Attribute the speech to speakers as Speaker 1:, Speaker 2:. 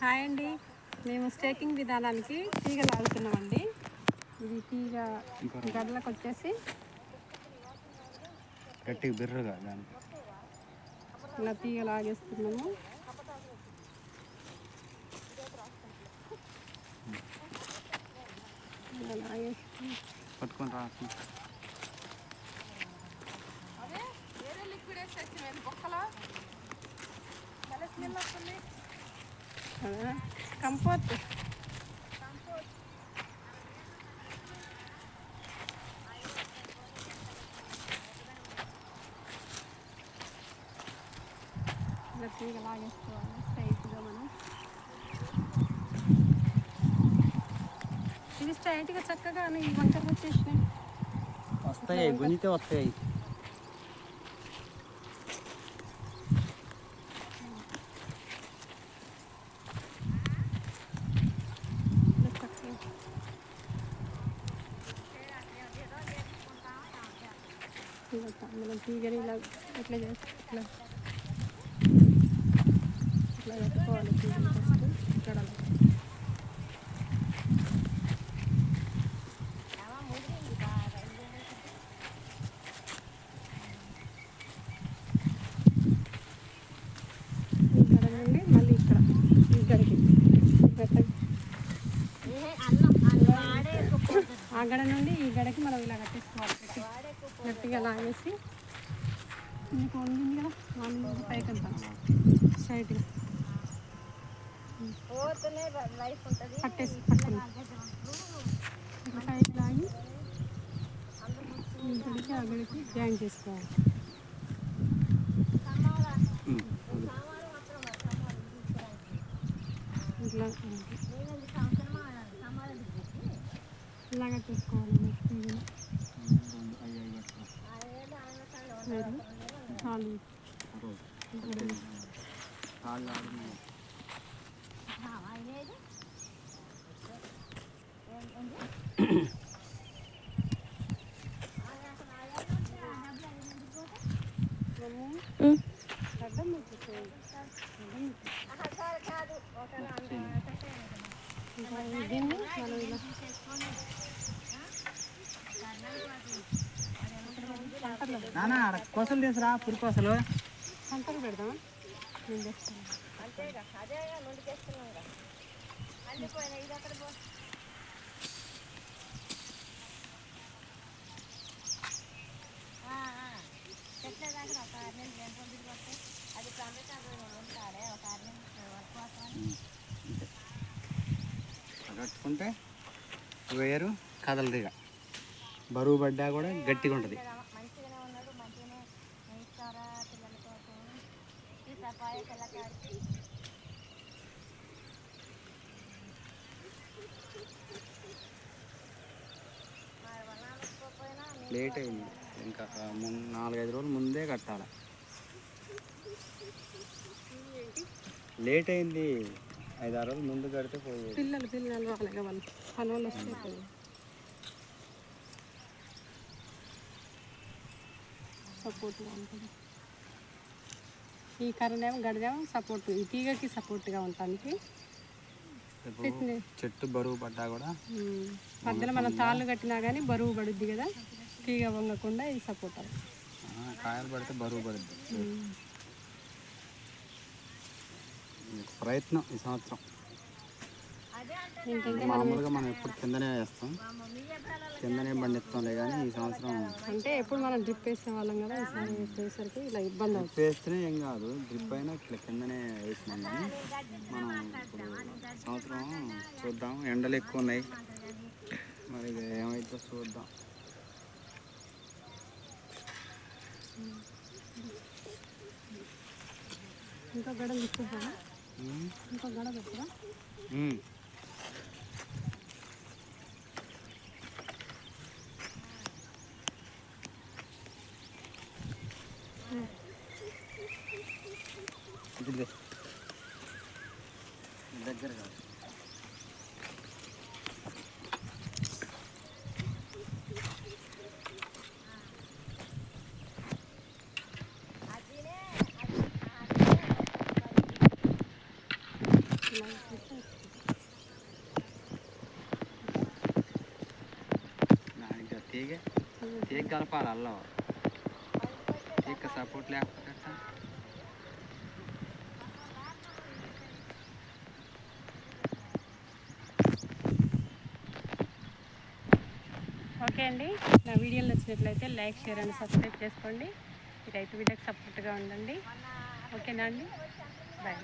Speaker 1: Hi అండి. మేము staking విధానానికి తీగ లాగుతున్నామండి ఇది తీగ గడ్డలకు వచ్చేసి
Speaker 2: గట్టిగా బిర్రగా
Speaker 1: ఇలా తీగ లాగేస్తున్నాము ఇలా లాగేసి
Speaker 2: పట్టుకొని రా.
Speaker 1: కదా కంపోత్. ఇలా తీగ లాగేసుకోవాలి స్ట్రైట్గా మనం. ఇది స్ట్రైట్గా చక్కగా ఈ వంకర వచ్చేసినాయి.
Speaker 2: వస్తాయి గుంజితే వస్తాయి
Speaker 1: ఇలా చక్కగా ఇలా తా- మనం తీగని ఇలా ఇట్లా చేసి ఇట్లా ఇట్లా పెట్టుకోవాలి తీగని ఫస్ట్ ఇక్కడ అన్నం అన్నం ఆడే ఆ గడ నుండి ఈ గడకి మనం ఇలా కట్టేసుకోవాలి. గట్టి గట్టిగా లాగేసి మీకు వండింది కదా వండింది పైకి అంతా స్ట్రైట్గా పైకి లాగి ఆ గడికి జాయిన్ చేసుకోవాలి. ఇట్లా ఇలా కట్టేసుకోవాలి నెక్స్ట్ ఇంకా దీన్ని మనం ఇలా.
Speaker 2: నానా ఆడ కోసలు తీసురా పురి కోసలు.
Speaker 1: సంతకు తెస్తాను
Speaker 2: కట్టుకుంటే వేరు కదలదు ఇక. బరువు పడ్డా కూడా గట్టిగా ఉంటుంది. లేట్ అయింది. ఇంకా ముందు నాలుగైదు రోజులు ముందే కట్టాలి? లేట్ అయింది. ఐదు ఆరు రోజులు ముందు కడితే పోయేది
Speaker 1: పిల్లలు పిల్లలు వాళ్ళగా వాళ్ళు. పని వాళ్ళు వస్తే పోయి. ఈ కర్రనేమో గడిదేమో సపోర్ట్ ఈ తీగకి సపోర్ట్గా ఉండటానికి.
Speaker 2: చెట్టు బరువు పడ్డా కూడా.
Speaker 1: మధ్యలో మనం తాళ్ళు కట్టినా కానీ బరువు పడుద్ది కదా. తీగ వంగకుండా ఇది సపోర్ట్
Speaker 2: కాయలు పడితే బరువు పడుద్ది. ప్రయత్నం ఈ సంవత్సరం. మామూలుగా మనం ఎప్పుడు కిందనే వేస్తాం. కిందనే పండిస్తాంలే కానీ ఈ సంవత్సరం
Speaker 1: అంటే ఎప్పుడు మనం డ్రిప్ వేసే వాళ్ళం కదా ఈసారి వేసేసరికి ఇలా ఇబ్బంది అవుతుంది.
Speaker 2: డ్రిప్ వేస్తేనే ఏం కాదు డ్రిప్ అయినా ఇట్లా కిందనే వేసినాం కానీ మనం ఇప్పుడు సంవత్సరం చూద్దాం ఎండలు ఎక్కువ ఉన్నాయి. మరి ఏమైతే చూద్దాం.
Speaker 1: ఇంకో గడ తీసుకుంటారా. ఇంకో గడ పెట్టరా?
Speaker 2: దగ్గర కాదు
Speaker 3: ఇలా చేస్తే
Speaker 1: దానికి తీగ తీగ సపోర్ట్ లేకపోతే
Speaker 3: ఓకే అండి. నా వీడియోలు నచ్చినట్లయితే లైక్ షేర్ అండ్ సబ్స్క్రైబ్ చేసుకోండి. రైతు వీడియోకి సపోర్ట్గా ఉండండి. ఓకేనా అండి. బాయ్